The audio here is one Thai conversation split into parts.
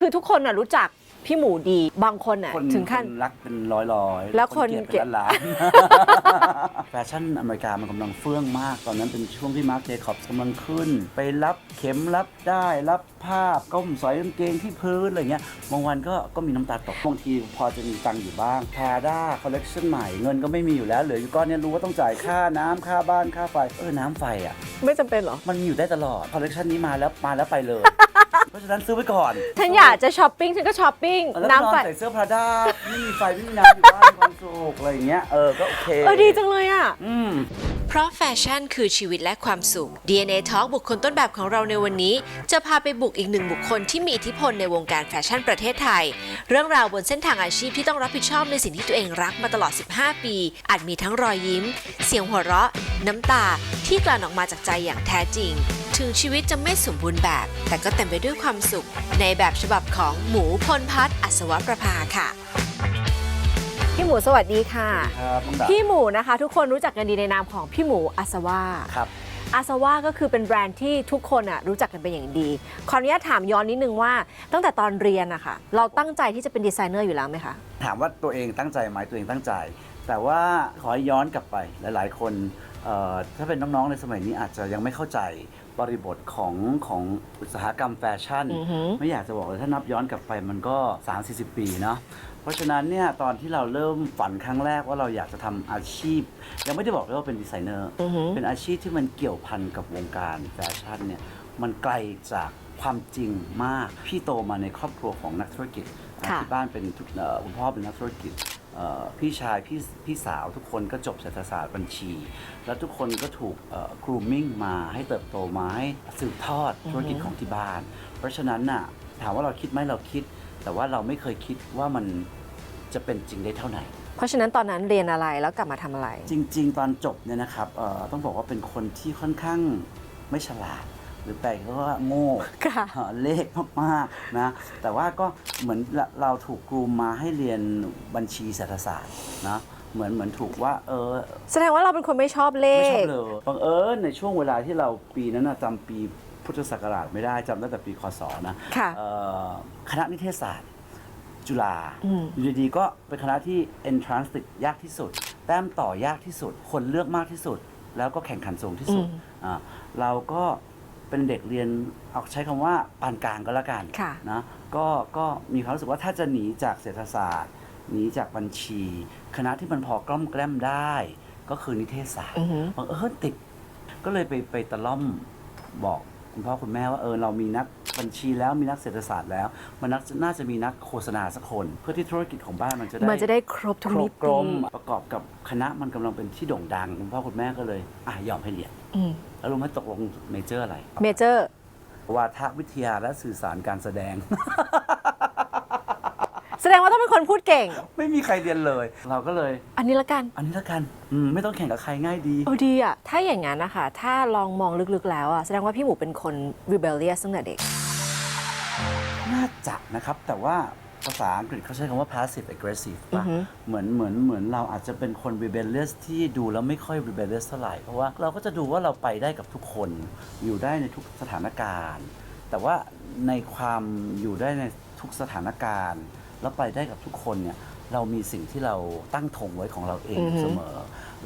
คือทุกคนน่ะรู้จักพี่หมูดี บางคนน่ะคนถึงขั้นคนรักเป็นร้อยร้อยๆแล้วคนเกลียดเป็นล้านๆแฟชั่นอเมริกามันกำลังเฟื่องมาก ตอนนั้นเป็นช่วงที่มาร์คเจคอบส์กำลังขึ้น ไปรับเข็มรับได้รับภาพก้มสอยกางเกงที่พื้นอะไรเงี้ยบางวันก็ก็มีน้ำตาตกบางทีพอจะมีตังค์อยู่บ้างพาด้าคอลเลกชันใหม่เงินก็ไม่มีอยู่แล้วเหลืออยู่ก้อนเนี้ยรู้ว่าต้องจ่ายค่าน้ำค่าบ้านค่าไฟเออน้ำไฟอะ ไม่จำเป็นเหรอ มันมีอยู่ได้ตลอด คอลเลกชันนี้มาแล้วมาแล้วไปเลยเพ ราะฉะนั้นซื้อไว้ก่อนฉันอยากจะช้อปปิ้งฉันก็ช้อปปิ้งแล้วนอนน้ำไฟใส่เสื้อพราด้าไม่มีไฟไม่มีน้ำอยู่บ้านมีความสุขอะไรอย่างเงี้ยเออก็โอเคเออดีจังเลยอะ อืม เพราะแฟชั่นคือชีวิตและความสุข DNA Talk บุคคลต้นแบบของเราในวันนี้ จะพาไปบุกอีกหนึ่งบุคคลที่มีอิทธิพลในวงการแฟชั่นประเทศไทย เรื่องราวบนเส้นทางอาชีพที่ต้องรับผิดชอบในสิ่งที่ตัวเองรักมาตลอด 15 ปี อาจมีทั้งรอยยิ้ม เสียงหัวเราะ น้ำตาที่กลั่นออกมาจากใจอย่างแท้จริง ถึงชีวิตจะไม่สมบูรณ์แบบ แต่ก็เต็มไปด้วยความสุข ในแบบฉบับของหมูพลพัฒน์อัศวประภาค่ะ พี่หมูสวัสดีค่ะ ครับน้องดาพี่หมูนะคะ ทุกคนรู้จักกันดีในนามของพี่หมูอาสวาครับอาสวาก็คือเป็นแบรนด์ที่ทุกคนอะรู้จักกันเป็นอย่างดี ขออนุญาตถามย้อนนิดนึงว่า ตั้งแต่ตอนเรียนอะค่ะเราตั้งใจที่จะเป็นดีไซเนอร์อยู่แล้วไหมคะ ถามว่าตัวเองตั้งใจไหมตัวเองตั้งใจ แต่ว่าขอให้ย้อนกลับไปหลาย ๆ คนเอ่อถ้าเป็นน้อง ๆ ในสมัยนี้อาจจะยังไม่เข้าใจ บริบทของของอุตสาหกรรมแฟชั่นอือหือไม่อยากจะบอกเลยถ้านับย้อนกลับไปมันก็ 3-40 ปีเนาะเพราะฉะนั้นเนี่ยตอนที่เราเริ่มฝันครั้งแรกว่าเราอยากจะทำอาชีพ ยังไม่ได้บอกเลยว่าเป็นดีไซเนอร์อือหือเป็นอาชีพที่มันเกี่ยวพันกับวงการแฟชั่นเนี่ยมันไกลจากความจริงมาก พี่โตมาในครอบครัวของนักธุรกิจค่ะที่บ้านเป็นทุกเอ่อคุณพ่อเป็นนักธุรกิจเอ่อ พี่ชายพี่พี่สาวทุกคนก็จบเศรษฐศาสตร์บัญชี แล้วทุกคนก็ถูกกรูมมิ่งมาให้เติบโตมาให้สืบทอดธุรกิจของที่บ้าน เพราะฉะนั้นน่ะถามว่าเราคิดไหมเราคิด แต่ว่าเราไม่เคยคิดว่ามันจะเป็นจริงได้เท่าไหร่เพราะฉะนั้นตอนนั้นเรียนอะไรแล้วกลับมาทำอะไร จริง ๆ ตอนจบเนี่ยนะครับเอ่อต้องบอกว่าเป็นคนที่ค่อนข้างไม่ฉลาด หรือแปลก็ว่าโง่ค่ะหาเลขมากๆนะ แต่ว่าก็เหมือนเราเราถูกกรูมมาให้เรียนบัญชีเศรษฐศาสตร์นะเหมือนเหมือนถูกว่าเออ แสดงว่าเราเป็นคนไม่ชอบเลไม่ชอขบเลยบังเอิญในช่วงเวลาที่เราปีนั้นนะจำปีพุทธศักราชไม่ได้จำได้แต่ปีคศนะค่ะเอ่อคณะนิเทศศาสตร์ จุฬาอืม อยู่ดีๆก็เป็นคณะที่ entrance ติดยากที่สุด แต้มต่อยากที่สุด คนเลือกมากที่สุด แล้วก็แข่งขันสูงที่สุดอืม อ่าเราก็ เป็นเด็กเรียนเอาใช้คำว่าปานกลางก็แล้วกันค่ะนะก็ก็มีความรู้สึกว่าถ้าจะหนีจากเศรษฐศาสตร์หนีจากบัญชี คณะที่มันพอกล้อมแกล้มได้ ก็คือนิเทศศาสตร์อือหือบังเออติด ก็เลยไปไปตะล่อมบอกคุณพ่อคุณแม่ว่าเออเรามีนัก บัญชีแล้วมีนักเศรษฐศาสตร์แล้ว มันนักน่าจะมีนักโฆษณาสักคน เพื่อที่ธุรกิจของบ้านมันจะได้มันจะได้ครบทุกครมิบกลติมประกอบกับคณะมันกำลังเป็นที่โด่งดังคุณพ่อคุณแม่ก็เลยอะยอมให้เรียนอืมแล้วรู้ไหมตกลงเมเจอร์อะไรเมเจอร์วาทวิทยาและสื่อสารการแสดง แสดงว่าต้องเป็นคนพูดเก่ง ไม่มีใครเรียนเลย เราก็เลย อันนี้ละกัน อันนี้ละกันอืมไม่ต้องแข่งกับใครง่ายดีโอ้ดีอะถ้าอย่างนั้นนะคะถ้าลองมองลึกๆแล้วอะแสดงว่าพี่หมูเป็นคน rebellious ตั้งแต่เด็ก น่าจะนะครับ แต่ว่าภาษาอังกฤษเขาใช้คำว่า passive aggressive อืป่ะอฮึเหมือนเหมือนเหมือนเราอาจจะเป็นคน rebellious ที่ดูแล้วไม่ค่อย rebellious เท่าไหร่ เพราะว่าเราก็จะดูว่าเราไปได้กับทุกคน อยู่ได้ในทุกสถานการณ์ แต่ว่าในความอยู่ได้ในทุกสถานการณ์ แล้วไปได้กับทุกคนเนี่ยเรามีสิ่งที่เราตั้งธงไว้ของเราเองอือฮึเสมอ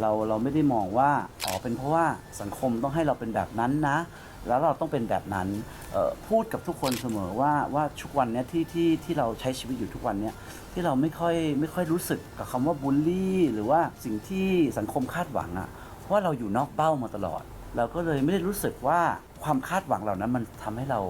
เราเราไม่ได้มองว่าอ๋อเป็นเพราะว่าสังคมต้องให้เราเป็นแบบนั้นนะ แล้วเราต้องเป็นแบบนั้นพูดกับทุกคนเสมอว่าว่าทุกวันนี้ที่ที่ที่เราใช้ชีวิตอยู่ทุกวันนี้ที่เราไม่ค่อยไม่ค่อยรู้สึกกับคำว่าบูลลี่ หรือว่าสิ่งที่สังคมคาดหวังอะเพราะว่าเราอยู่นอกเป้ามาตลอด เราก็เลยไม่ได้รู้สึกว่าความคาดหวังเหล่านั้นมันทำให้เรา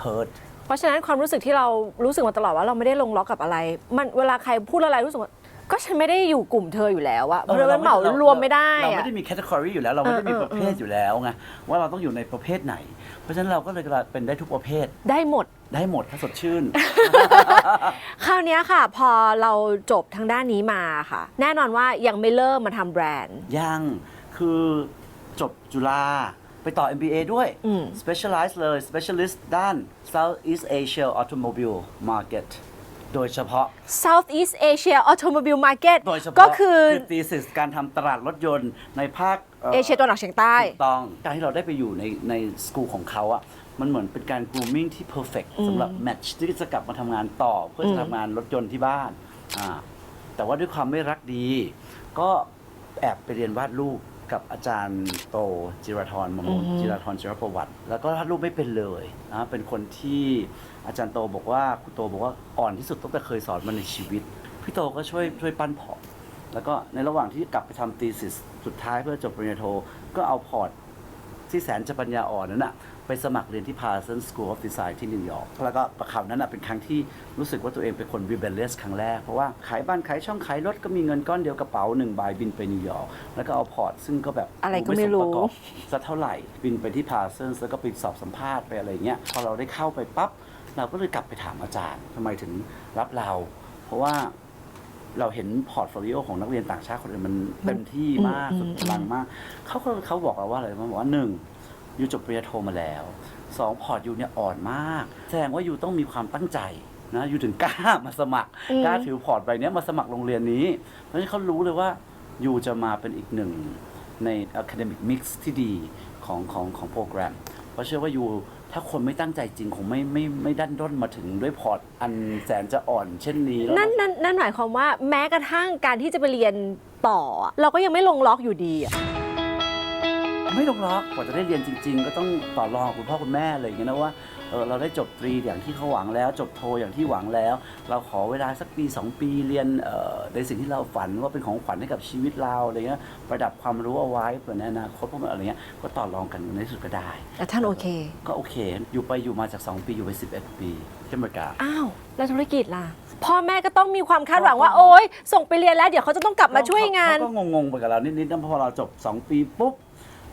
เฮิร์ตเพราะฉะนั้นความรู้สึกที่เรารู้สึกมาตลอดว่าเราไม่ได้ลงล็อกกับอะไร มันเวลาใครพูดอะไรรู้สึกว่า ก็ฉันไม่ได้อยู่กลุ่มเธออยู่แล้วอะเพราะมันเหมารวมไม่ได้เราอะ ไม่ได้มีแคตตากรีอยู่แล้ว เราไม่ได้มีเออเออประเภทอยู่แล้วไงว่าเราต้องอยู่ในประเภทไหน เพราะฉะนั้นเราก็เลยเป็นได้ทุกประเภทได้หมด ได้หมดถ้าสดชื่น คราวเนี้ยค่ะ พอเราจบทางด้านนี้มาค่ะ แน่นอนว่ายังไม่เริ่มมาทำแบรนด์ ยังคือจบจุฬาไปต่อ MBA ด้วย อืม Specialize เลย Specialist ด้าน Southeast Asia Automobile Market โดยเฉพาะ Southeast Asia Automobile Market โดยเฉพาะก็คือ thesis การทำตลาดรถยนต์ในภาคเอเชียตะวันออกเฉียงใต้ถูกต้องการที่เราได้ไปอยู่ในในสกูลของเขาอะมันเหมือนเป็นการ grooming ที่ perfect อืมสำหรับแมทช์ที่จะกลับมาทำงานต่อ เพื่ออืจะมทำงานรถยนต์ที่บ้านอ่าแต่ว่าด้วยความไม่รักดี ก็แอบไปเรียนวาดรูปกับอาจารย์โตจิรธรมโมนจิรธรจิรประวัติ แล้วก็วาดรูปไม่เป็นเลยนะเป็นคนที่ อาจารย์โตบอกว่าครูโตบอกว่าอ่อนที่สุดตั้งแต่เคยสอนมาในชีวิต พี่โตก็ช่วยช่วยปั้นพอร์ตแล้วก็ในระหว่างที่กลับไปทำตีสิสสุดท้ายเพื่อจบปริญญาโท ก็เอาพอร์ตที่แสนจะปัญญาอ่อนนั้นนะไปสมัครเรียนที่ Parsons School of Design ที่นิวยอร์ก แล้วก็ประคราวนั้นนะเป็นครั้งที่รู้สึกว่าตัวเองเป็นคน rebellious ครั้งแรก เพราะว่าขายบ้านขายช่องขายรถก็มีเงินก้อนเดียวกระเป๋าหนึ่งใบบินไปนิวยอร์ก แล้วก็เอาพอร์ตซึ่งก็แบบอะไรก็ไม่รู้สประกอบสักเท่าไหร่ บินไปที่ Parsons แล้วก็ไปสอบสัมภาษณ์ไปอะไรเงี้ย พอเราได้เข้าไปปั๊บ เราก็เลยกลับไปถามอาจารย์ทำไมถึงรับเรา เพราะว่าเราเห็นพอร์ตโฟลิโอของนักเรียนต่างชาติคนอื่นมันเต็มที่มากอืมสุดพลังมาก เขาก็เขาบอกเราว่าอะไรมันบอกว่าหนึ่งยูจบปริญญาโทมาแล้วสองพอร์ตยูเนี่ยอ่อนมาก แสดงว่ายูต้องมีความตั้งใจนะยูถึงกล้ามาสมัครอืมกล้าถือพอร์ตใบเนี้ยมาสมัครโรงเรียนนี้ เพราะฉะนั้นเขารู้เลยว่ายูจะมาเป็นอีกหนึ่งใน academic mix ที่ดีของของของโปรแกรม เพราะเชื่อว่ายูถ้าคนไม่ตั้งใจจริงคงไม่ไม่ไม่ดันด้นมาถึงด้วยพอร์ตอันแสนจะอ่อนเช่นนี้แล้วนั่นนั่นนั่นหมายความว่าแม้กระทั่งการที่จะไปเรียนต่ออะเราก็ยังไม่ลงล็อกอยู่ดีอะไม่ลงล็อกกว่าจะได้เรียนจริง ๆ ก็ต้องต่อรองกับคุณพ่อคุณแม่อะไรอย่างเงี้ยนะว่าเออเราได้จบตรีอย่างที่เขาหวังแล้ว จบโทอย่างที่หวังแล้ว เราขอเวลาสักปี 2 ปีเรียนเอ่อในสิ่งที่เราฝันว่าเป็นของขวัญให้กับชีวิตเราอะไรเงี้ยประดับความรู้เอาไว้เผื่อในอนาคตพวกมันอะไรเงี้ยก็ต่อรองกันในที่สุดก็ได้แต่ท่านโอเค ก็โอเค อยู่ไปอยู่มาจาก 2 ปีอยู่ไป 11 ปีที่อเมริกาอ้าวแล้วธุรกิจล่ะพ่อแม่ก็ต้องมีความคาดหวังว่าโอ๊ยส่งไปเรียนแล้วเดี๋ยวเขาจะต้องกลับมาช่วยงานเขาก็งงๆไปกับเรานิดๆนะเพราะพอเราจบ 2 ปีปุ๊บ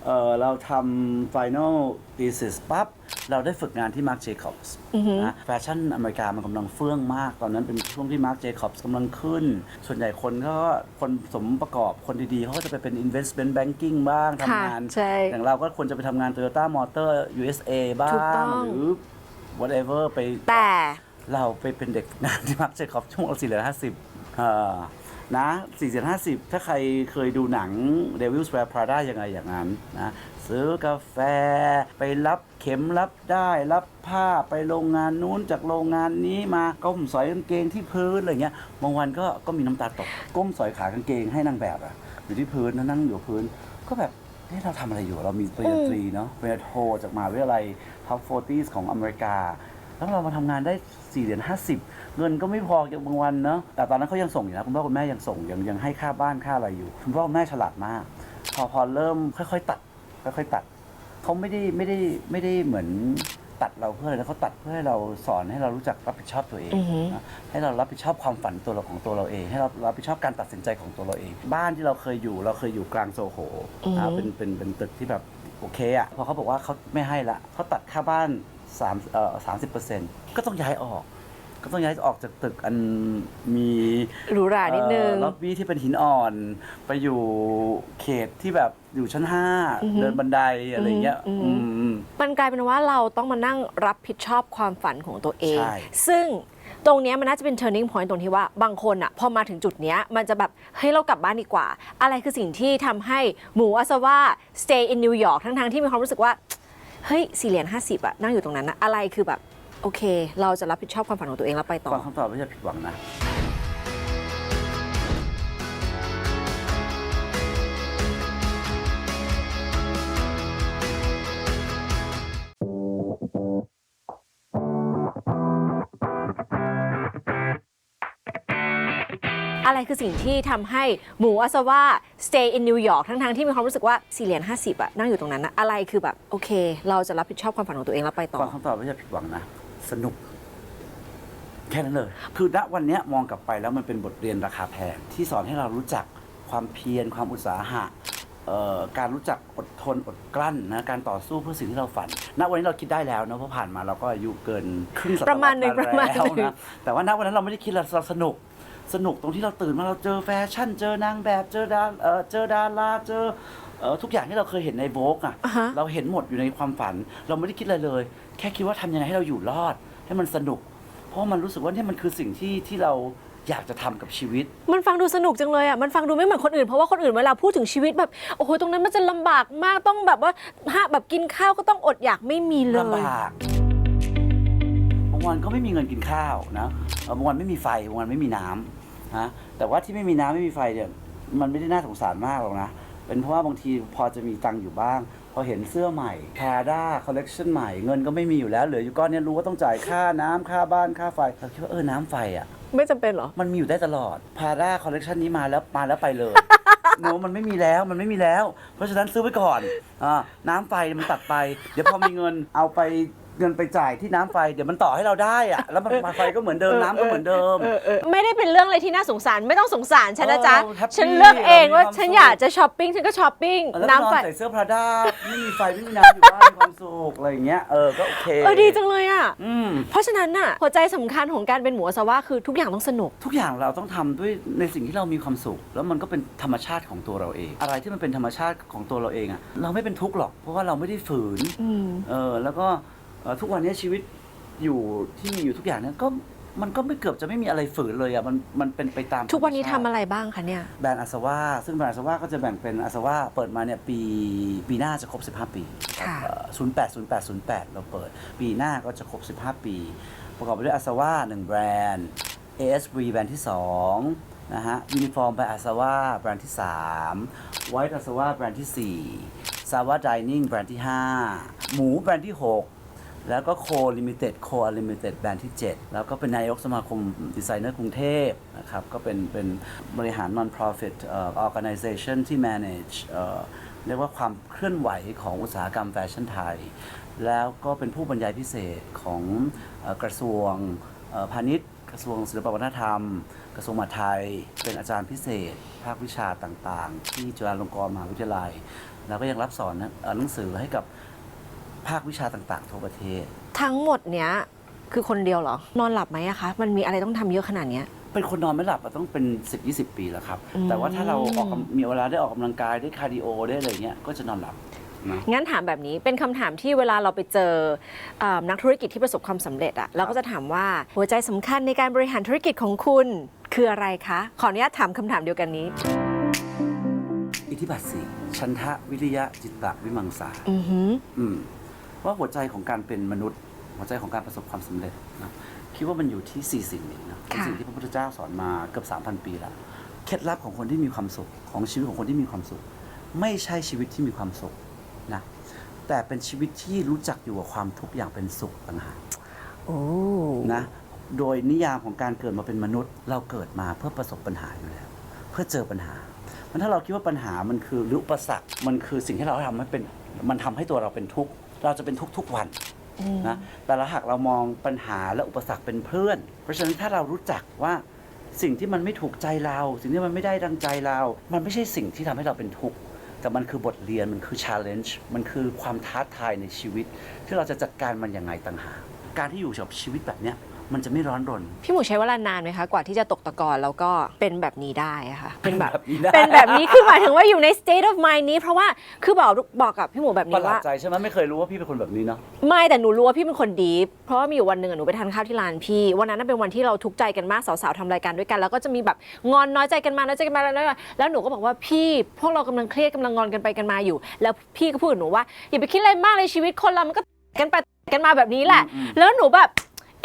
เออเราทำ final thesis ปั๊บ เราได้ฝึกงานที่ Marc Jacobs อือหือนะแฟชั่นอเมริกามันกำลังเฟื่องมาก ตอนนั้นเป็นช่วงที่ Marc Jacobs กำลังขึ้น ส่วนใหญ่คนก็คนสมประกอบคนดีๆ เขาก็จะไปเป็น investment banking บ้างค่ะทำงาน ใช่ อย่างเราก็ควรจะไปทำงาน Toyota Motor USA บ้าถูกต้องงหรือ whatever ไป แต่ เราไปเป็นเด็กฝึกงานที่มักเจคอบชั่วโมงละสี่ร้อยห้าสิบ นะสี่ร้อยห้าสิบถ้าใครเคยดูหนัง Devil's Wear Prada ยังไงอย่างนั้นนะซื้อกาแฟไปรับเข็มรับได้รับผ้าไปโรงงานนู้นจากโรงงานนี้มาก้มสอยกางเกงที่พื้นอะไรเงี้ยบางวันก็ก็มีน้ำตาตกก้มสอยขากางเกงให้นางแบบอะอยู่ที่พื้นนะนั่งอยู่พื้น ก็แบบเฮ้เราทำอะไรอยู่เรามีปริญญาตรีเนาะปริญญาโทจากมหาวิทยาลัย Top 40ของอเมริกา แล้วเรามาทำงานได้4เหรียญ50 เงินก็ไม่พออย่างบางวันเนาะแต่ตอนนั้นเขายังส่งอยู่นะคุณพ่อคุณแม่ยังส่งยังยังให้ค่าบ้านค่าอะไรอยู่ คุณพ่อคุณแม่ฉลาดมาก พอพอเริ่มค่อยๆตัดค่อยๆตัดเขาไม่ได้ไม่ได้ไม่ได้เหมือนตัดเราเพื่ออะไรนะเขาตัดเพื่อให้เราสอนให้เรารู้จักรับผิดชอบตัวเองอือหือนะให้เรารับผิดชอบความฝันตัวเราของตัวเราเอง ให้เรารับผิดชอบการตัดสินใจของตัวเราเอง บ้านที่เราเคยอยู่เราเคยอยู่กลางโซโหอือหือนะเป็นเป็นเป็นตึกที่แบบโอเคอะพอเขาบอกว่าเขาไม่ให้ละเขาตัดค่าบ้านสามเอ่อสามสิบเปอร์เซ็นต์ก็ต้องย้ายออก ก็ต้องย้ายออกจากตึกอันมีหรูหรานิดนึงล็อบบี้ที่เป็นหินอ่อน ไปอยู่เขตที่แบบอยู่ชั้นห้าอือหือเดินบันไดอะไรเงี้ยอือหืออือืม มันกลายเป็นว่าเราต้องมานั่งรับผิดชอบความฝันของตัวเอง ใช่ ซึ่งตรงเนี้ยมันน่าจะเป็น turning point ตรงที่ว่าบางคนอะพอมาถึงจุดเนี้ยมันจะแบบ เฮ้ย เรากลับบ้านดีกว่า อะไรคือสิ่งที่ทำให้หมูอาซาว่า stay in New York ทั้งๆ ที่มีความรู้สึกว่า เฮ้ยสี่เหรียญห้าสิบอะนั่งอยู่ตรงนั้นนะอะไรคือแบบ โอเค เราจะรับผิดชอบความฝันของตัวเองแล้วไปต่อ ฟังคำตอบไม่ใช่ผิดหวังนะ อะไรคือสิ่งที่ทำให้หมูอาซาว่า stay in New York ทั้งๆที่มีความรู้สึกว่าสี่เหรียญห้าสิบอะนั่งอยู่ตรงนั้นนะอะไรคือแบบ โอเค เราจะรับผิดชอบความฝันของตัวเองแล้วไปต่อ ฟังคำตอบไม่ใช่ผิดหวังนะ สนุก แค่นั้นเลย คือณวันเนี้ยมองกลับไปแล้วมันเป็นบทเรียนราคาแพง ที่สอนให้เรารู้จักความเพียรความอุตสาหะเอ่อการรู้จักอดทนอดกลั้นนะการต่อสู้เพื่อสิ่งที่เราฝัน ณวันนี้เราคิดได้แล้วนะเพราะผ่านมาเราก็อายุเกินครึ่งศตวรรษประมาณหนึ่งประมาณแล้วหนึ่งนะแต่ว่าณวันนั้นเราไม่ได้คิดเราเราสนุกสนุกตรงที่เราตื่นมาเราเจอแฟชั่น เจอนางแบบเจอดาเอ่อเจอดาราเจอ เอ่อทุกอย่างที่เราเคยเห็นในโบกอะ อ่าฮะ เราเห็นหมดอยู่ในความฝัน เราไม่ได้คิดอะไรเลย แค่คิดว่าทำยังไงให้เราอยู่รอด ให้มันสนุก เพราะมันรู้สึกว่าเนี่ยมันคือสิ่งที่ที่เราอยากจะทำกับชีวิต มันฟังดูสนุกจังเลยอะ มันฟังดูไม่เหมือนคนอื่น เพราะว่าคนอื่นเวลาพูดถึงชีวิตแบบ โอ้โห ตรงนั้นมันจะลำบากมาก ต้องแบบว่าห้าแบบกินข้าวก็ต้องอดอยากไม่มีเลย ลำบากบางวันก็ไม่มีเงินกินข้าวนะเอ่อบางวันไม่มีไฟบางวันไม่มีน้ำนะแต่ว่าที่ไม่มีน้ำไม่มีไฟเนี่ยมันไม่ได้น่าสงสารมากหรอกนะ เป็นเพราะว่าบางทีพอจะมีตังค์อยู่บ้าง พอเห็นเสื้อใหม่แพด้าคอลเลกชันใหม่ เงินก็ไม่มีอยู่แล้วเหลืออยู่ก้อนเนี้รู้ว่าต้องจ่ายค่าน้ำค่าบ้านค่าไฟเราคิดว่าเออน้ำไฟอะ ไม่จำเป็นเหรอ มันมีอยู่ได้ตลอด พาด้าคอลเลกชันนี้มาแล้วมาแล้วไปเลย โนมันไม่มีแล้ว มันไม่มีแล้ว เพราะฉะนั้นซื้อไว้ก่อนอ่าน้ำไฟมันตัดไป เดี๋ยวพอมีเงินเอาไป เงินไปจ่ายที่น้ำไฟ เดี๋ยวมันต่อให้เราได้อะแล้วมันไฟก็เหมือนเดิมน้ำก็เหมือนเดิม ไม่ได้เป็นเรื่องอะไรที่น่าสงสารไม่ต้องสงสารฉันนะจ๊ะ เออแฮปปี้ฉันเลือกเองว่าเรามีความฉันสุขอยากจะช้อปปิ้งฉันก็ช้อปปิ้งแล้วก็นน้ำอนไฟใส่เสื้อพราด้าไม่มีไฟไม่มีน้ำอยู่บ้านมีความสุขอะไรอย่างเงี้ยเออก็โอเคเออดีจังเลยอะ อืม เพราะฉะนั้นน่ะหัวใจสำคัญของการเป็นหมูอาซาว่าคือทุกอย่างต้องสนุก ทุกอย่างเราต้องทำด้วยในสิ่งที่เรามีความสุข แล้วมันก็เป็นธรรมชาติของตัวเราเอง อะไรที่มันเป็นธรรมชาติของตัวเราเองอะเราไม่เป็นทุกข์หรอกเพราะว่าเราไม่ได้ฝืนอืมเออแล้วก็เอ่อ ทุกวันนี้ชีวิตอยู่ที่มีอยู่ทุกอย่างเนี่ยก็มันก็ไม่เกือบจะไม่มีอะไรฝืนเลยอะมันมันเป็นไปตามทุกวันนี้ธรทำรมชาติอะไรบ้างคะเนี่ย แบรนด์อาสวาซึ่งแบรนด์อาสวาก็จะแบ่งเป็นอาสวาเปิดมาเนี่ยปีปีหน้าจะครบ 15 ปีค่ะศูนย์แปดศูนย์แปดศูนย์แปดเราเปิด ปีหน้าก็จะครบ 15 ปี ประกอบไปด้วยอาสวาหนึ่งแบรนด์ ASV แบรนด์ที่2นะฮะยูนิฟอร์มไปอาสวาแบรนด์ที่3 White อาสวาแบรนด์ที่4ซาวาดิเนิ่งแบรนด์ที่ 5 หมูแบรนด์ที่ 6 แล้วก็โคลิมิเต็ดโคอลิมิเต็ดแบรนด์ที่ 7 แล้วก็เป็นนายกสมาคมดีไซเนอร์กรุงเทพนะครับ ก็เป็นเป็นบริหาร non-profit เอ่อ organization ที่ manage เอ่อเรียกว่าความเคลื่อนไหวของอุตสาหกรรมแฟชั่นไทย แล้วก็เป็นผู้บรรยายพิเศษของอกระทรวงพาณิชย์ กระทรวงศิลปวัฒนธรรม กระทรวงมหาดไทย เป็นอาจารย์พิเศษ ภาควิชาต่างๆ ที่จุฬาลงกรณ์มหาวิทยาลัย แล้วก็ยังรับสอนหนังสือให้กับ ภาควิชาต่างๆ ทั่วประเทศ ทั้งหมดเนี้ยคือคนเดียวเหรอ นอนหลับไหมอะคะ มันมีอะไรต้องทำเยอะขนาดเนี้ย เป็นคนนอนไม่หลับอะต้องเป็น 10 20 ปีแล้วครับ อืม แต่ว่าถ้าเราออกกำมีเวลาได้ออกกำลังกายได้คาร์ดิโอได้อะไรเงี้ยก็จะนอนหลับนะ งั้นถามแบบนี้เป็นคำถามที่เวลาเราไปเจอเออนักธุรกิจที่ประสบความสำเร็จอะเราก็จะถามว่าหัวใจสำคัญในการบริหารธุรกิจของคุณ คืออะไรคะ ขออนุญาตถามคำถามเดียวกันนี้ อิทธิบาทสี่ชันทะวิริยะจิตตะวิมังสาอือหืออืม ว่าหัวใจของการเป็นมนุษย์ หัวใจของการประสบความสำเร็จนะคิดว่ามันอยู่ที่ 4 สิ่งนี้นะเป็นค่ะสิ่งที่พระพุทธเจ้าสอนมาเกือบ3,000 ปีแล้วเคล็ดลับของคนที่มีความสุขของชีวิตของคนที่มีความสุข ไม่ใช่ชีวิตที่มีความสุขนะแต่เป็นชีวิตที่รู้จักอยู่กับความทุกข์อย่างเป็นสุขต่างหากโอ้นะโดยนิยามของการเกิดมาเป็นมนุษย์ เราเกิดมาเพื่อประสบปัญหาอยู่แล้ว เพื่อเจอปัญหามันถ้าเราคิดว่าปัญหามันคือหรืออุปสรรคมันคือสิ่งที่เราทำให้เป็นมันทำให้ตัวเราเป็นทุกข์ เราจะเป็นทุกข์ทุกวันนะแต่ละหากเรามองปัญหาและอุปสรรคเป็นเพื่อน เพราะฉะนั้นถ้าเรารู้จักว่าสิ่งที่มันไม่ถูกใจเรา สิ่งที่มันไม่ได้ดังใจเรา มันไม่ใช่สิ่งที่ทำให้เราเป็นทุกข์แต่มันคือบทเรียนมันคือ challenge มันคือความท้าทายในชีวิต ที่เราจะจัดการมันยังไงต่างหากการที่อยู่กับชีวิตแบบเนี้ย มันจะไม่ร้อนรน พี่หมูใช้เวลานานไหมคะกว่าที่จะตกตะกอนแล้วก็เป็นแบบนี้ได้อะค่ะเป็นแบบแบบนี้ได้เป็นแบบนี้คือหมายถึงว่าอยู่ใน state of mind นี้ เพราะว่าคือบอกบอกกับพี่หมูแบบประนี้หลาดว่า ใจใช่ไหมไม่เคยรู้ว่าพี่เป็นคนแบบนี้เนาะ ไม่แต่หนูรู้ว่าพี่เป็นคนดีฟเพราะว่ามีอยู่วันหนึ่งอะหนูไปทานข้าวที่ร้านพี่ วันนั้นนะเป็นวันที่เราทุกข์ใจกันมากสาวๆทำรายการด้วยกัน แล้วก็จะมีแบบงอนน้อยใจกันมาน้อยใจกันมาแล้วแล้วแล้วหนูก็บอกว่าพี่พวกเรากำลังเครียดกำลังงอนกันไปกันมาอยู่ แล้วพี่ก็พูดกับหนูว่าอย่าไปคิดอะไรมากเลยชีวิตคนเรามันก็กันไปกันมาแบบนี้แหละอืมแล้วหนูแบบ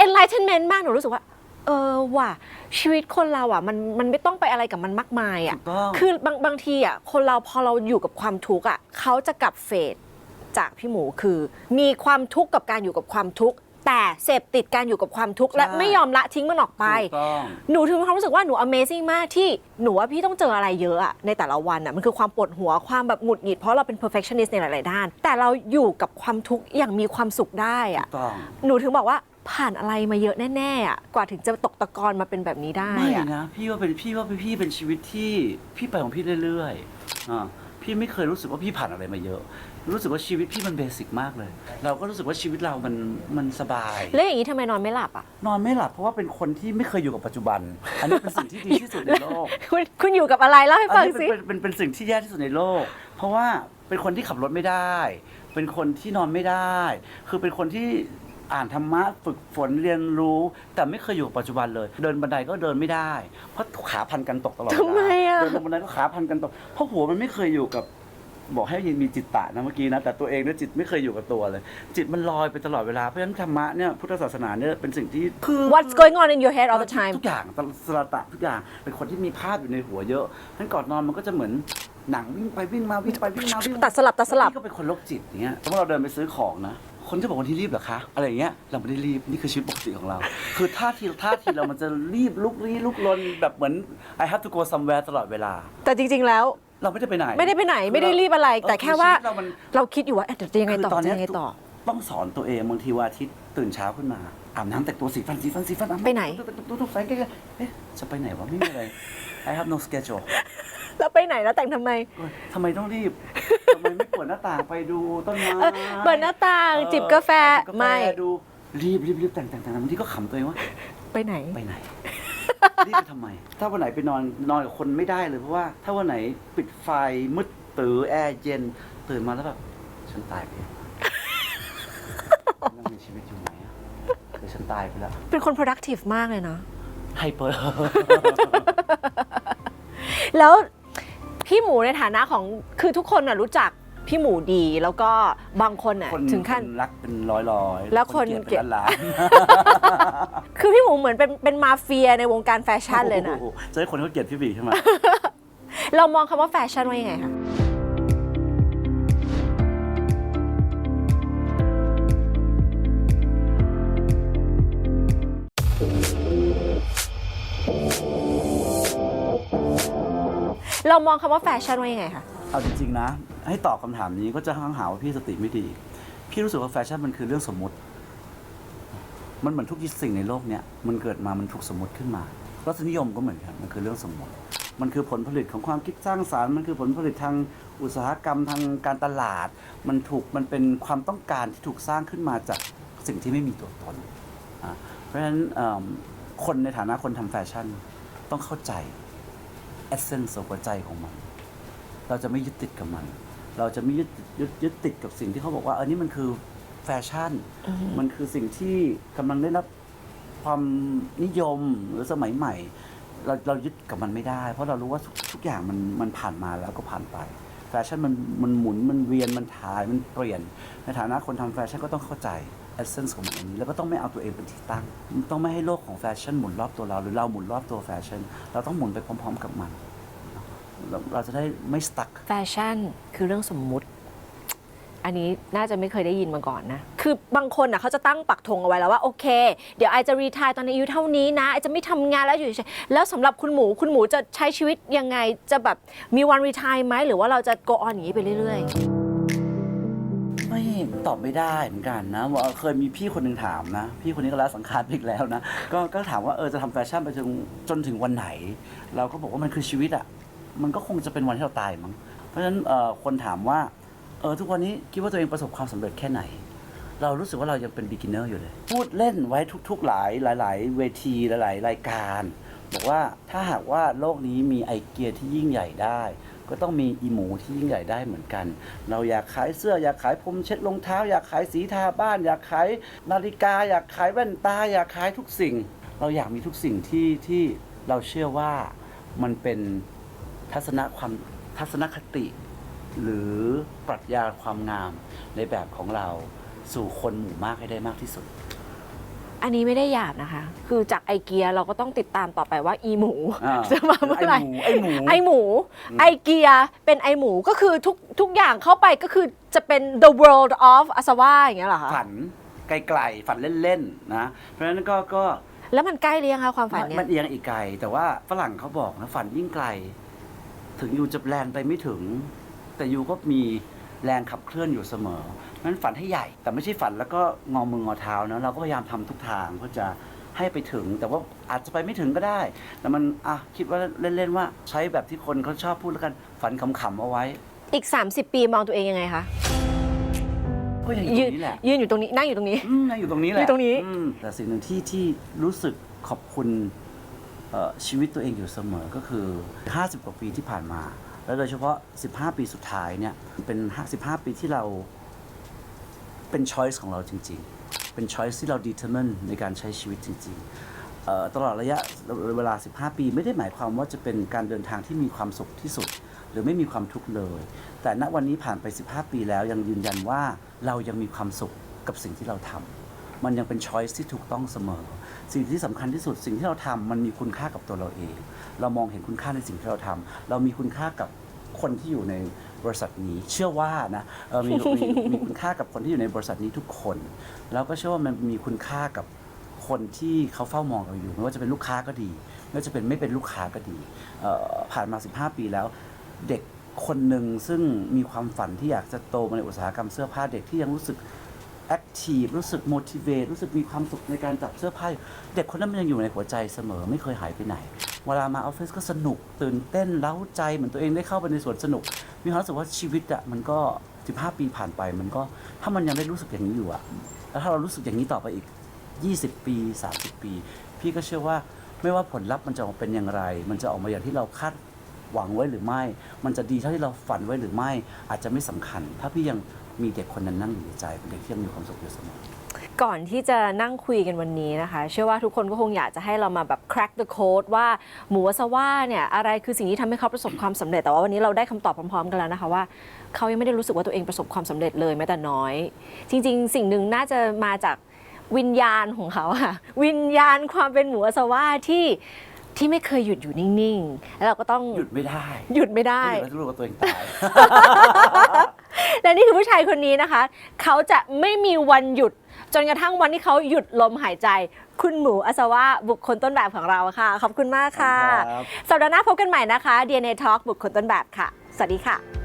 enlightenment มากหนูรู้สึกว่า เออว่ะชีวิตคนเราอะมันมันไม่ต้องไปอะไรกับมันมากมายอะถูกต้อง คือบางบางทีอะคนเราพอเราอยู่กับความทุกข์อะเขาจะกลับเฟดจากพี่หมูคือ มีความทุกข์กับการอยู่กับความทุกข์แต่เสพติดการอยู่กับความทุกข์และใช่ ไม่ยอมละทิ้งมันออกไป ถูกต้อง หนูถึงมีความรู้สึกว่าหนู Amazing มากที่หนูว่าพี่ต้องเจออะไรเยอะอะในแต่ละวันอะมันคือความปวดหัวความแบบหงุดหงิดเพราะเราเป็น perfectionist ในหลาย ๆ ด้าน แต่เราอยู่กับความทุกข์อย่างมีความสุขได้อะถูกต้อง หนูถึงบอกว่า ผ่านอะไรมาเยอะแน่ๆอะกว่าถึงจะตกตะกอนมาเป็นแบบนี้ได้ไม่อะนะพี่ว่าเป็นพี่ว่าพี่เป็นชีวิตที่พี่ไปของพี่เรื่อยๆอ่าพี่ไม่เคยรู้สึกว่าพี่ผ่านอะไรมาเยอะ รู้สึกว่าชีวิตพี่มันเบสิกมากเลย เราก็รู้สึกว่าชีวิตเรามันมันสบาย แล้วอย่างนี้ทำไมนอนไม่หลับอะนอนไม่หลับเพราะว่าเป็นคนที่ไม่เคยอยู่กับปัจจุบัน อันนี้เป็นสิ่งที่ดีที่สุดในโลก คุณคุณอยู่กับอะไรเล่าให้อัฟันงนี้เป็นสิเป็นเป็นเป็นสิ่งที่แย่ที่สุดในโลก เพราะว่าเป็นคนที่ขับรถไม่ได้ เป็นคนที่นอนไม่ได้ คือเป็นคนที่ อ่านธรรมะฝึกฝนเรียนรู้ แต่ไม่เคยอยู่กับปัจจุบันเลย เดินบันไดก็เดินไม่ได้ เพราะขาพันกันตกตลอดเวลาทำไมอะ เดินลงบันไดก็ขาพันกันตกเพราะหัวมันไม่เคยอยู่กับ บอกให้มีจิตตะนะเมื่อกี้นะแต่ตัวเองเนี่ยจิตไม่เคยอยู่กับตัวเลย จิตมันลอยไปตลอดเวลาเพราะฉะนั้นธรรมะเนี่ยพุทธศาสนาเนี่ยเป็นสิ่งที่คือ What's going on in your head all the time ทุกอย่างตลสระตะทุกอย่างเป็นคนที่มีภาพอยู่ในหัวเยอะทั้นก่อนนอนมันก็จะเหมือนหนังวิ่งไปวิ่งมาวิ่งไปวิ่งมาวิ่งมาตัดสลับตัดสลับ นี่ก็เป็นคนโรคจิตอย่างเงี้ยสมมติเราเดินไปซื้อของนะ คนจะบอกว่าที่รีบเหรอคะ อะไรอย่างเงี้ยเราไม่ได้รีบนี่คือชีวิตปกติของเรา คือท่าทีท่าทีเรามันจะรีบลุกลี้ลุกลนแบบเหมือน I have to go somewhere ตลอดเวลา แต่จริง ๆ แล้ว เราไม่ได้ไปไหนไม่ได้ไปไหนไม่ได้รีบอะไรเออแต่แค่ว่าชีตเรามัน เราคิดอยู่ว่าเอ๊ะเดี๋ยวจะยังไงต่อคืจะยังไงต่อ ต้องสอนตัวเองบางทีวันอาทิตย์ตื่นเช้าขึ้นมาอาบน้ำแต่งตัวสีฟันสีฟันสีฟันอาบำไปไหน ตุ๊กตุ๊กตุ๊กตุ๊กแสงแกเอ๊ะจะไปไหนวะไม่มีอะไร I have no schedule แล้วไปไหนแล้วแต่งทำไมเอ้ยทำไมต้องรีบทำไมไม่เปิดหน้าต่างไปดูต้นไม้เออเปิดหน้าต่างเออจิบกาแฟจิบกาแฟไม่ดูรีบรีบรีบแต่งแต่งแต่งบางทีก็ขำตัวเองว่าไปไหน ไปไหนรีบไปทำไม ถ้าวันไหนไปนอนนอนกับคนไม่ได้เลยเพราะว่า ถ้าวันไหนปิดไฟมืดตื้อแอร์เย็นตื่นมาแล้วแบบฉันตายไปแล้วนั่งมีชีวิตอยู่ไหนอะหรือฉันตายไปแล้วเป็นคน productive มากเลยนะไฮเปอร์ แล้ว พี่หมูในฐานะของคือทุกคนน่ะรู้จักพี่หมูดีแล้วก็บางคนน่ะคนถึงขั้นคนรักเป็นร้อยร้อยๆแล้วคนเกเกลีลียยด ดเป็นล้านคือพี่หมูเหมือนเป็นเป็นมาเฟียในวงการแฟชั่นเลยนะ โอ้โหจะให้คนเขาเกลียดพี่บีใช่ไหม เรามองคำว่าแฟชั่นว่ายังไงคะ เรามองคำว่าแฟชั่นว่ายังไงคะ เอาจริงๆนะ ให้ตอบคำถามนี้ก็จะห้างหาว่าพี่สติไม่ดี พี่รู้สึกว่าแฟชั่นมันคือเรื่องสมมติ มันเหมือนทุกสิ่งในโลกเนี้ยมันเกิดมามันถูกสมมติขึ้นมารสนิยมก็เหมือนกันมันคือเรื่องสมมติ มันคือผลผลิตของความคิดสร้างสารรค์มันคือผลผลิตทางอุตสาหกรรมทางการตลาด มันถูกมันเป็นความต้องการที่ถูกสร้างขึ้นมาจากสิ่งที่ไม่มีตัวตนอะเพราะฉะนั้นเอิ่มคนในฐานะคนทำแฟชั่นต้องเข้าใจ เอเซนส์หัวใจของมัน เราจะไม่ยึดติดกับมัน เราจะไม่ยึดยึดยึดติดกับสิ่งที่เขาบอกว่าเออนี่มันคือแฟชั่น มันคือสิ่งที่กำลังได้รับความนิยมหรือสมัยใหม่ เราเรายึดกับมันไม่ได้ เพราะเรารู้ว่าทุกทุกอย่างมันมันผ่านมาแล้วก็ผ่านไปแฟชั่นมันมันหมุนมันเวียนมันถ่ายมันเปลี่ยน ในฐานะคนทำแฟชั่นก็ต้องเข้าใจ เอเซนส์ของมันอันนี้แล้วก็ต้องไม่เอาตัวเองเป็นที่ตั้ง ต้องไม่ให้โลกของแฟชั่นหมุนรอบตัวเรา หรือเราหมุนรอบตัวแฟชั่น เราต้องหมุนไปพร้อม ๆ กับมัน เราเราจะได้ไม่สตั๊กแฟชั่นคือเรื่องสมมุติ อันนี้น่าจะไม่เคยได้ยินมาก่อนนะ คือบางคนอะเขาจะตั้งปักธงเอาไว้แล้วว่าโอเค เดี๋ยวไอจะรีทายตอนอายุเท่านี้นะไอจะไม่ทำงานแล้วอยู่เฉยๆแล้วสำหรับคุณหมูคุณหมูจะใช้ชีวิตยังไงจะแบบมีวันรีทายไหมหรือว่าเราจะ go on อย่างนี้ไปเรื่อย ๆ ไม่ตอบไม่ได้เหมือนกันนะว่าเคยมีพี่คนหนึ่งถามนะ พี่คนนี้ก็ละสังขารไปอีกแล้วนะก็ก็ถามว่าเออจะทำแฟชั่นไปจนจนถึงวันไหน เราก็บอกว่ามันคือชีวิตอะ่ะมันก็คงจะเป็นวันที่เราตายมั้งเพราะฉะนั้นเออคนถามว่าเออทุกวันนี้คิดว่าตัวเองประสบความสำเร็จแค่ไหน เรารู้สึกว่าเรายังเป็น beginner อยู่เลย พูดเล่นไว้ทุก ๆ หลายหลาย ๆ เวทีหลาย ๆ รายการ บอกว่าถ้าหากว่าโลกนี้มีไอเกียที่ยิ่งใหญ่ได้ ก็ต้องมีอีหมูที่ยิ่งใหญ่ได้เหมือนกัน เราอยากขายเสื้ออยากขายพรมเช็ดรองเท้า อยากขายสีทาบ้าน อยากขายนาฬิกา อยากขายแว่นตา อยากขายทุกสิ่ง เราอยากมีทุกสิ่งที่ที่เราเชื่อว่ามันเป็นทัศนความทัศนคติ หรือปรัชญาความงามในแบบของเราสู่คนหมู่มากให้ได้มากที่สุด อันนี้ไม่ได้หยาบนะคะ คือจากไอเกียเราก็ต้องติดตามต่อไปว่าอีหมูอ่าจะมาเมื่อไหร่ไอหมูไอหมูไอเกียเป็นไอหมูก็คือทุกทุกอย่างเข้าไปก็คือจะเป็น the world of Asawa อย่างเงี้ยเหรอคะฝันไกลๆฝันเล่นๆนะ เพราะฉะนั้นก็ก็แล้วมันใกล้หรือยังคะความฝันเนี้มันยเอียงอีกไกล แต่ว่าฝรั่งเขาบอกนะฝันยิ่งไกล ถึงอยู่จะแลนไปไม่ถึง แต่อยู่ก็มี แรงขับเคลื่อนอยู่เสมอเพราะฉะนั้นฝันให้ใหญ่ แต่ไม่ใช่ฝันแล้วก็งอมืองอเท้านะเราก็พยายามทำทุกทางเพื่อจะให้ไปถึง แต่ว่าอาจจะไปไม่ถึงก็ได้ แต่มันอะคิดว่าเล่นๆว่าใช้แบบที่คนเขาชอบพูดแล้วกันฝันขำๆเอาไว้ อีก 30 ปีมองตัวเองยังไงคะก็ยังอยู่ตรงนี้แหละยืนอยู่ตรงนี้นั่งอยู่ตรงนี้อืมยังอยู่ตรงนี้แหละอยู่ตรงนี้อืมแต่สิ่งหนึ่งที่ที่รู้สึกขอบคุณเอ่อชีวิตตัวเองอยู่เสมอก็คือ 50 กว่าปีที่ผ่านมา แล้วโดยเฉพาะ 15 ปีสุดท้ายเนี่ยเป็น15ปีที่เราเป็นช้อยส์ของเราจริง ๆ เป็น choice ที่เรา determine ในการใช้ชีวิตจริง ๆ ตลอดระยะเวลา 15 ปีไม่ได้หมายความว่าจะเป็นการเดินทางที่มีความสุขที่สุด หรือไม่มีความทุกข์เลย แต่ณวันนี้ผ่านไป 15 ปีแล้วยังยืนยันว่าเรายังมีความสุขกับสิ่งที่เราทำ มันยังเป็น choice ที่ถูกต้องเสมอ สิ่งที่สำคัญที่สุดสิ่งที่เราทำมันมีคุณค่ากับตัวเราเอง เรามองเห็นคุณค่าในสิ่งที่เราทำเรามีคุณค่ากับคนที่อยู่ในบริษัทนี้เชื่อว่านะมีมีมีคุณค่ากับคนที่อยู่ในบริษัทนี้ทุกคน แล้วก็เชื่อว่ามันมีคุณค่ากับคนที่เขาเฝ้ามองเราอยู่ ไม่ว่าจะเป็นลูกค้าก็ดีไม่ว่าจะเป็นไม่เป็นลูกค้าก็ดีผ่านมา 15 ปีแล้ว เด็กคนหนึ่งซึ่งมีความฝันที่อยากจะโตมาในอุตสาหกรรมเสื้อผ้าเด็กที่ยังรู้สึก แอคทีฟรู้สึก motivate รู้สึกมีความสุขในการจับเสื้อผ้าเด็กคนนั้นมันยังอยู่ในหัวใจเสมอไม่เคยหายไปไหน เวลามาออฟฟิศก็สนุก ตื่นเต้นเล้าใจ เหมือนตัวเองได้เข้าไปในสวนสนุก มีความรู้สึกว่าชีวิตอะมันก็ 15 ปีผ่านไปมันก็ถ้ามันยังได้รู้สึกอย่างนี้อยู่อะแล้วถ้าเรารู้สึกอย่างนี้ต่อไปอีก 20 ปี 30 ปี พี่ก็เชื่อว่าไม่ว่าผลลัพธ์มันจะออกเป็นอย่างไร มันจะออกมาอย่างที่เราคาดหวังไว้หรือไม่ มันจะดีเท่าที่เราฝันไว้หรือไม่ อาจจะไม่สำคัญ ถ้าพี่ยัง มีเด็กคนนั้นนั่งอยู่ในใจเป็นเด็กที่ยังมีความสุขอยู่เสมอ ก่อนที่จะนั่งคุยกันวันนี้นะคะ เชื่อว่าทุกคนก็คงอยากจะให้เรามาแบบ crack the code ว่าหมูวัสว่าเนี่ยอะไรคือสิ่งที่ทำให้เขาประสบความสำเร็จแต่ว่าวันนี้เราได้คำตอบพร้อมๆกันแล้วนะคะว่า เขายังไม่ได้รู้สึกว่าตัวเองประสบความสำเร็จเลยแม้แต่น้อย จริง ๆ สิ่งหนึ่งน่าจะมาจากวิญญาณของเขาค่ะ วิญญาณความเป็นหมูวัสว่าที่ ที่ไม่เคยหยุดอยู่นิ่งๆ แล้วเราก็ต้องหยุดไม่ได้หยุดไม่ได้ไม่หยุดแล้วจะรู้ว่าตัวเองตาย และนี่คือผู้ชายคนนี้นะคะ เขาจะไม่มีวันหยุด จนกระทั่งวันที่เขาหยุดลมหายใจ คุณหมูอาสวะบุคคลต้นแบบของเราค่ะ ขอบคุณมากค่ะ ครับ สัปดาห์หน้าพบกันใหม่นะคะ DNA Talk บุคคลต้นแบบค่ะ สวัสดีค่ะ